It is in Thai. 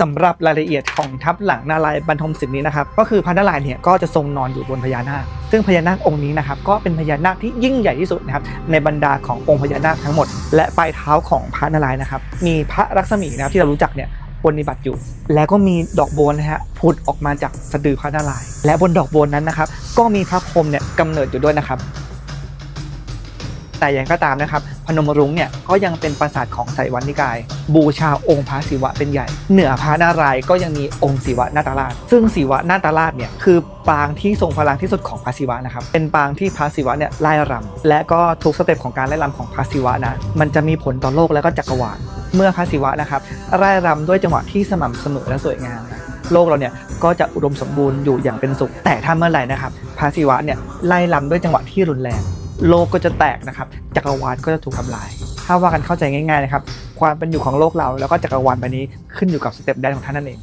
สำหรับรายละเอียดของทับหลังนารายบรรทมศิลป์นี้นะครับก็คือพระนารายณ์เนี่ยก็จะทรงนอนอยู่บนพญานาค ซึ่งพญานาคองค์นี้นะครับก็เป็นพญานาคที่ยิ่งใหญ่ที่สุดนะครับในบรรดาขององค์พญานาคทั้งหมด และปลายเท้าของพระนารายณ์นะครับมีพระลักษมีนะครับที่เรารู้จักเนี่ยปฏิบัติอยู่ แล้วก็มีดอกบัวนะฮะผุดออกมาจากสะดือพระนารายณ์และบนดอกบัวนั้นนะครับก็มีพระพรหมเนี่ยกำเนิดอยู่ด้วยนะครับ แต่อย่างก็ตามนะครับพนมรุ้งเนี่ยก็ยังเป็นปราสาทของไสยวันนิกาย บูชาองค์พระศิวะเป็นใหญ่ เหนือพระนารายก็ยังมีองค์ศิวะนาตาราช ซึ่งศิวะนาตาราชเนี่ยคือปางที่ทรงพลังที่สุดของพระศิวะนะครับเป็นปางที่พระศิวะเนี่ยไล่รำและก็ทุกสเต็ปของการไล่รำของพระศิวะนะมันจะมีผลต่อโลกและก็จักรวาลเมื่อพระศิวะนะครับไล่รำด้วยจังหวะที่สม่ำเสมอและสวยงามโลกเราเนี่ยก็จะอุดมสมบูรณ์อยู่อย่างเป็นสุข แต่ถ้าเมื่อไหร่นะครับพระศิวะเนี่ยไล่รำด้วยจังหวะที่รุนแรง โลกก็จะแตกนะครับ จักรวาลก็จะถูกทำลาย ถ้าว่ากันเข้าใจง่ายๆนะครับ ความเป็นอยู่ของโลกเราแล้วก็จักรวาลใบนี้ขึ้นอยู่กับสเต็ปแดนของท่านนั่นเอง